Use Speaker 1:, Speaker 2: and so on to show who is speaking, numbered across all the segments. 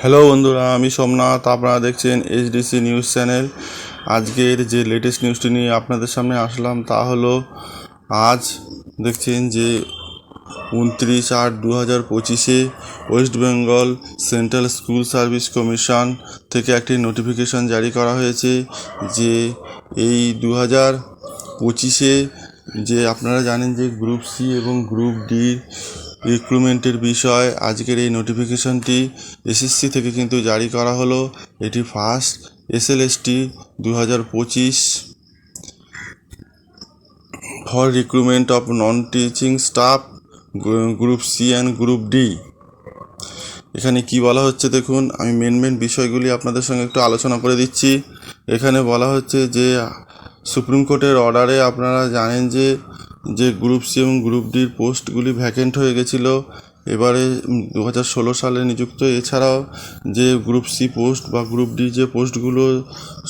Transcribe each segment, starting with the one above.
Speaker 1: Hello বন্ধুরা, আমি সোমনাথ। আপনারা দেখছেন এইচডিসি নিউজ চ্যানেল আজকের যে লেটেস্ট নিউজটি নিয়ে আপনাদের সামনে আসলাম তা হলো, আজ দেখছেন যে উনত্রিশ আট দু হাজার পঁচিশে West Bengal Central School Service Commission থেকে একটি নোটিফিকেশন জারি করা হয়েছে যে এই দু হাজার পঁচিশে যে আপনারা জানেন যে গ্রুপ সি এবং গ্রুপ ডি রিক্রুটমেন্টের বিষয়। আজকের এই নোটিফিকেশনটি এসএসসি থেকে কিন্তু জারি করা হলো। এটি ফার্স্ট এসএলএসটি দু হাজার পঁচিশ for recruitment of non teaching staff group C and group D এখানে কি বলা হচ্ছে দেখুন, আমি মেন মেন বিষয়গুলি আপনাদের সঙ্গে একটু আলোচনা করে দিচ্ছি। এখানে বলা হচ্ছে যে, সুপ্রিম কোর্টের অর্ডারে আপনারা জানেন যে যে গ্রুপ সি এবং গ্রুপ ডির পোস্টগুলি ভ্যাকেন্ট হয়ে গেছিল, এবারে দু হাজার ষোলো সালে নিযুক্ত। এছাড়াও যে গ্রুপ সি পোস্ট বা গ্রুপ ডি যে পোস্টগুলো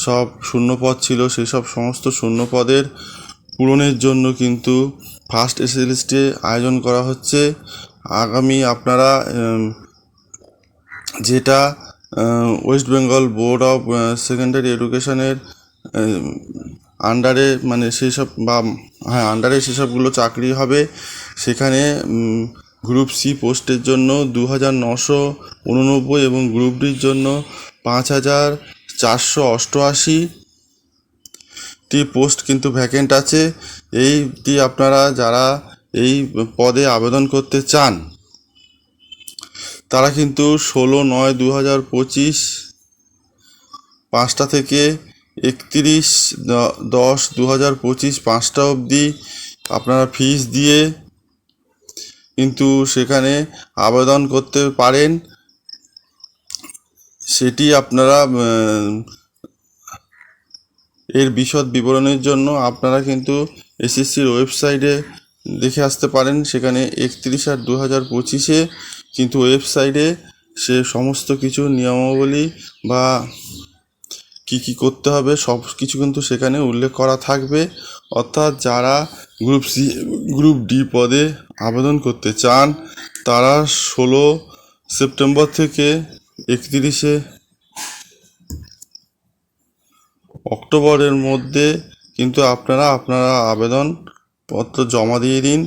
Speaker 1: সব শূন্যপদ ছিল, সেই সব সমস্ত শূন্যপদের পূরণের জন্য কিন্তু ফার্স্ট এসএলএসটি আয়োজন করা হচ্ছে। আগামী আপনারা যেটা West Bengal Board of Secondary এডুকেশনের আন্ডারে মানে সেই সব বা হ্যাঁ আন্ডারে সেসবগুলো চাকরি হবে। সেখানে গ্রুপ সি পোস্টের জন্য দু হাজার নশো উননব্বই এবং গ্রুপ ডির জন্য পাঁচ হাজার চারশো অষ্টআশি টি পোস্ট কিন্তু ভ্যাকেন্ট আছে। এইটি আপনারা যারা এই পদে আবেদন করতে চান, তারা কিন্তু ষোলো নয় দু হাজার পঁচিশ পাঁচটা থেকে একত্রিশ দশ দু হাজার পঁচিশ পাঁচটা অবধি আপনারা ফিস দিয়ে কিন্তু সেখানে আবেদন করতে পারেন। সেটি আপনারা এর বিশদ বিবরণের জন্য আপনারা কিন্তু এসএসসির ওয়েবসাইটে দেখে আসতে পারেন। সেখানে একত্রিশ আট দু হাজার পঁচিশে কিন্তু ওয়েবসাইটে সে সমস্ত কিছু নিয়মাবলী বা কি কি করতে হবে, সব কিছু কিন্তু সেখানে উল্লেখ করা থাকবে। অর্থাৎ যারা গ্রুপ সি গ্রুপ ডি পদে আবেদন করতে চান, তারা ষোলো সেপ্টেম্বর থেকে একত্রিশে অক্টোবরের মধ্যে কিন্তু আপনারা আপনারা আবেদনপত্র জমা দিয়ে দিন।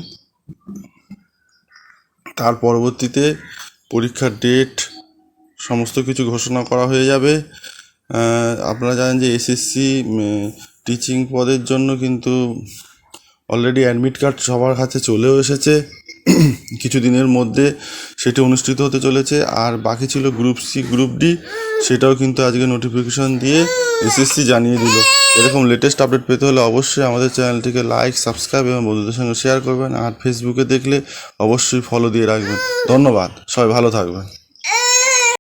Speaker 1: তার পরবর্তীতে পরীক্ষার ডেট সমস্ত কিছু ঘোষণা করা হয়ে যাবে। আপনারা জানেন যে এসএসসি টিচিং পদের জন্য কিন্তু অলরেডি অ্যাডমিট কার্ড সবার কাছে চলেও এসেছে। কিছু দিনের মধ্যে সেটি অনুষ্ঠিত হতে চলেছে। আর বাকি ছিল গ্রুপ সি গ্রুপ ডি সেটাও কিন্তু আজকে নোটিফিকেশন দিয়ে এসএসসি জানিয়ে দিল। এরকম লেটেস্ট আপডেট পেতে হলে অবশ্যই আমাদের চ্যানেলটিকে লাইক সাবস্ক্রাইব এবং বন্ধুদের সঙ্গে শেয়ার করবেন। আর ফেসবুকে দেখলে অবশ্যই ফলো দিয়ে রাখবেন। ধন্যবাদ। সবাই ভালো থাকবেন।